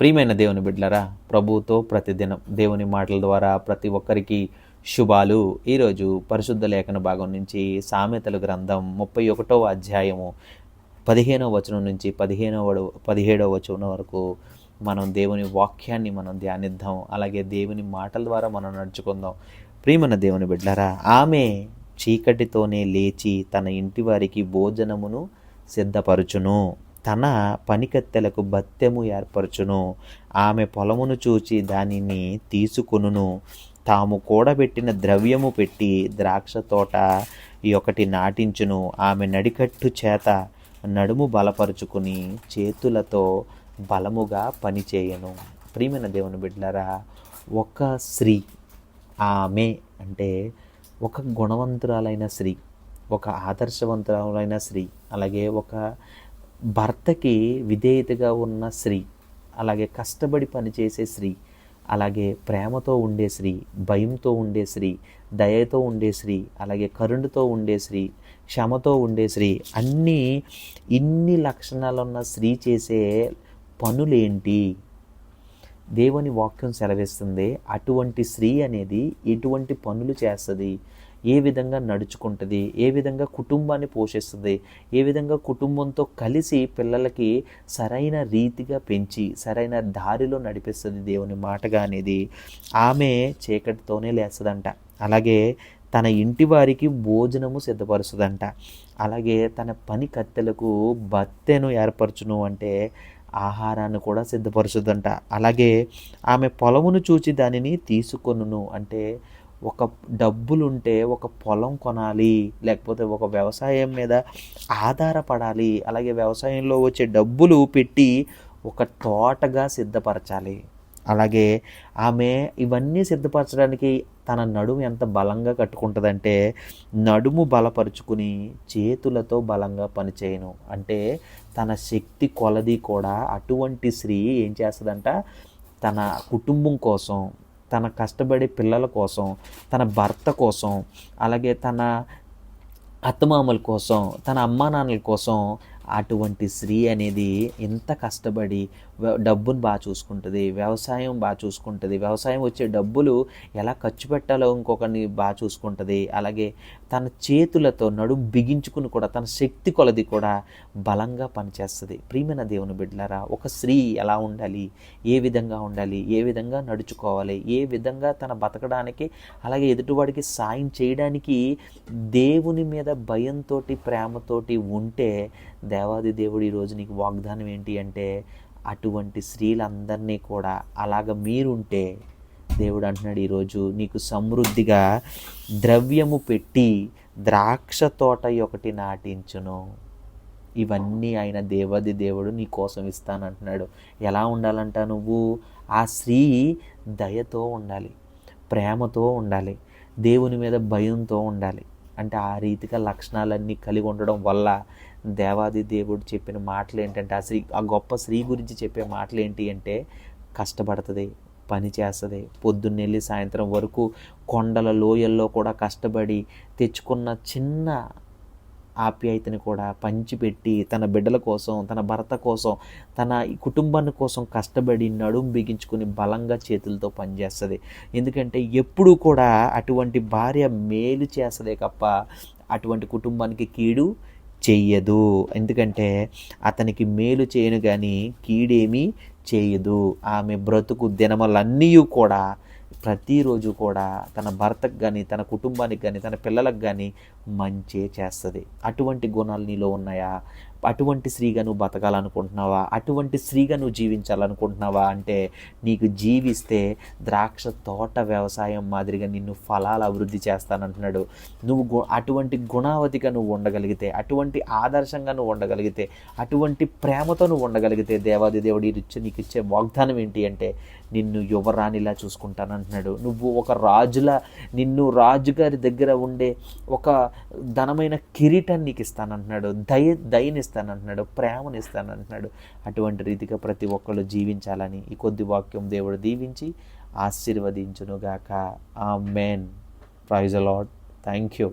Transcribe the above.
ప్రియమైన దేవుని బిడ్డలరా ప్రభువుతో ప్రతిదినం దేవుని మాటల ద్వారా ప్రతి ఒక్కరికి శుభాలు. ఈరోజు పరిశుద్ధ లేఖన భాగం నుంచి సామెతలు గ్రంథం ముప్పై ఒకటవ అధ్యాయము పదిహేనవ వచనం నుంచి పదిహేనవ పదిహేడవ వచనం వరకు మనం దేవుని వాక్యాన్ని మనం ధ్యానిద్దాం అలాగే దేవుని మాటల ద్వారా మనం నడుచుకుందాం. ప్రియమైన దేవుని బిడ్డారా ఆమె చీకటితోనే లేచి తన ఇంటి వారికి భోజనమును సిద్ధపరచును. తన పనికత్తెలకు బత్తెము ఏర్పరచును. ఆమె పొలమును చూచి దానిని తీసుకొనును. తాము కూడబెట్టిన ద్రవ్యము పెట్టి ద్రాక్ష తోట ఈ ఒకటి నాటించును. ఆమె నడికట్టు చేత నడుము బలపరుచుకుని చేతులతో బలముగా పనిచేయను. ప్రియమైన దేవుని బిడ్డలారా ఒక స్త్రీ ఆమె అంటే ఒక గుణవంతురాలైన స్త్రీ ఒక ఆదర్శవంతురాలైన స్త్రీ అలాగే ఒక భర్తకి విధేయతగా ఉన్న స్త్రీ అలాగే కష్టపడి పనిచేసే స్త్రీ అలాగే ప్రేమతో ఉండే స్త్రీ భయంతో ఉండే స్త్రీ దయతో ఉండే స్త్రీ అలాగే కరుణతో ఉండే స్త్రీ క్షమతో ఉండే స్త్రీ అన్నీ ఇన్ని లక్షణాలు ఉన్న స్త్రీ చేసే పనులేంటి? దేవుని వాక్యం సెలవిస్తుంది అటువంటి స్త్రీ అనేది ఎటువంటి పనులు చేస్తుంది? ఏ విధంగా నడుచుకుంటుంది ఏ విధంగా కుటుంబాన్ని పోషిస్తుంది ఏ విధంగా కుటుంబంతో కలిసి పిల్లలకి సరైన రీతిగా పెంచి సరైన దారిలో నడిపిస్తుంది దేవుని మాటగా అనేది ఆమె చీకటితోనే లేస్తుందంట. అలాగే తన ఇంటి వారికి భోజనము సిద్ధపరుస్తుందంట. అలాగే తన పని కత్తెలకు బత్తెను ఏర్పరచును అంటే ఆహారాన్ని కూడా సిద్ధపరుస్తుందంట. అలాగే ఆమె పొలమును చూచి దానిని తీసుకొనును అంటే ఒక డబ్బులుంటే ఒక పొలం కొనాలి లేకపోతే ఒక వ్యవసాయం మీద ఆధారపడాలి అలాగే వ్యవసాయంలో వచ్చే డబ్బులు పెట్టి ఒక తోటగా సిద్ధపరచాలి. అలాగే ఆమె ఇవన్నీ సిద్ధపరచడానికి తన నడుము ఎంత బలంగా కట్టుకుంటుందంటే నడుము బలపరుచుకుని చేతులతో బలంగా పనిచేయను. అంటే తన శక్తి కొలది కూడా అటువంటి స్త్రీ ఏం చేస్తుందంట తన కుటుంబం కోసం తన కష్టపడే పిల్లల కోసం తన భర్త కోసం అలాగే తన అత్తమామల కోసం తన అమ్మా నాన్నల కోసం అటువంటి స్త్రీ అనేది ఎంత కష్టపడి డబ్బును బాగా చూసుకుంటుంది వ్యవసాయం బాగా చూసుకుంటుంది వ్యవసాయం వచ్చే డబ్బులు ఎలా ఖర్చు పెట్టాలో ఇంకొకరిని బాగా చూసుకుంటుంది అలాగే తన చేతులతో నడుము బిగించుకుని కూడా తన శక్తి కొలది కూడా బలంగా పనిచేస్తుంది. ప్రియమైన దేవుని బిడ్డలారా ఒక స్త్రీ ఎలా ఉండాలి? ఏ విధంగా ఉండాలి? ఏ విధంగా నడుచుకోవాలి? ఏ విధంగా తన బతకడానికి అలాగే ఎదుటివాడికి సాయం చేయడానికి దేవుని మీద భయంతో ప్రేమతోటి ఉంటే దేవాది దేవుడు ఈరోజు నీకు వాగ్దానం ఏంటి అంటే అటువంటి స్త్రీలందరినీ కూడా అలాగ మీరుంటే దేవుడు అంటున్నాడు ఈరోజు నీకు సమృద్ధిగా ద్రవ్యము పెట్టి ద్రాక్ష తోట ఒకటి నాటించును. ఇవన్నీ ఆయన దేవది దేవుడు నీ కోసం ఇస్తానంటున్నాడు. ఎలా ఉండాలంట నువ్వు? ఆ స్త్రీ దయతో ఉండాలి ప్రేమతో ఉండాలి దేవుని మీద భయంతో ఉండాలి. అంటే ఆ రీతిగా లక్షణాలన్నీ కలిగి ఉండడం వల్ల దేవాది దేవుడు చెప్పిన మాటలు ఏంటంటే ఆ స్త్రీ ఆ గొప్ప స్త్రీ గురించి చెప్పే మాటలు ఏంటి అంటే కష్టపడుతుంది పని చేస్తుంది. పొద్దున్నెళ్ళి సాయంత్రం వరకు కొండల లోయల్లో కూడా కష్టపడి తెచ్చుకున్న చిన్న ఆప్యాయతని కూడా పంచిపెట్టి తన బిడ్డల కోసం తన భర్త కోసం తన కుటుంబాన్ని కోసం కష్టపడి నడుం బిగించుకుని బలంగా చేతులతో పనిచేస్తుంది. ఎందుకంటే ఎప్పుడూ కూడా అటువంటి భార్య మేలు చేస్తుందే తప్ప అటువంటి కుటుంబానికి కీడు చెయ్యదు. ఎందుకంటే అతనికి మేలు చేయను కానీ కీడేమీ చేయదు ఆమె బ్రతుకు దినములన్నీ కూడా ప్రతిరోజు కూడా తన భర్తకు కానీ తన కుటుంబానికి కానీ తన పిల్లలకు కానీ మంచే చేస్తుంది. అటువంటి గుణాలు నీలో ఉన్నాయా? అటువంటి స్త్రీగా నువ్వు బతకాలనుకుంటున్నావా? అటువంటి స్త్రీగా నువ్వు జీవించాలనుకుంటున్నావా? అంటే నీకు జీవిస్తే ద్రాక్ష తోట వ్యవసాయం మాదిరిగా నిన్ను ఫలాలు అభివృద్ధి చేస్తానంటున్నాడు. నువ్వు గు అటువంటి గుణావతిగా నువ్వు ఉండగలిగితే అటువంటి ఆదర్శంగా నువ్వు ఉండగలిగితే అటువంటి ప్రేమతో నువ్వు ఉండగలిగితే దేవాది దేవుడు ఇచ్చే నీకు ఇచ్చే వాగ్దానం ఏంటి అంటే నిన్ను యువరాణిలా చూసుకుంటానంటున్నాడు. నువ్వు ఒక రాజులా నిన్ను రాజుగారి దగ్గర ఉండే ఒక ధనమైన కిరీటాన్ని నీకు ఇస్తానంటున్నాడు దయ దయనిస్తానంటున్నాడు ప్రేమనిస్తానంటున్నాడు. అటువంటి రీతిగా ప్రతి ఒక్కళ్ళు జీవించాలని ఈ కొద్ది వాక్యం దేవుడు దీవించి ఆశీర్వదించునుగాక. ఆ మెయిన్ ప్రైజ్ అలాడ్ థ్యాంక్ యూ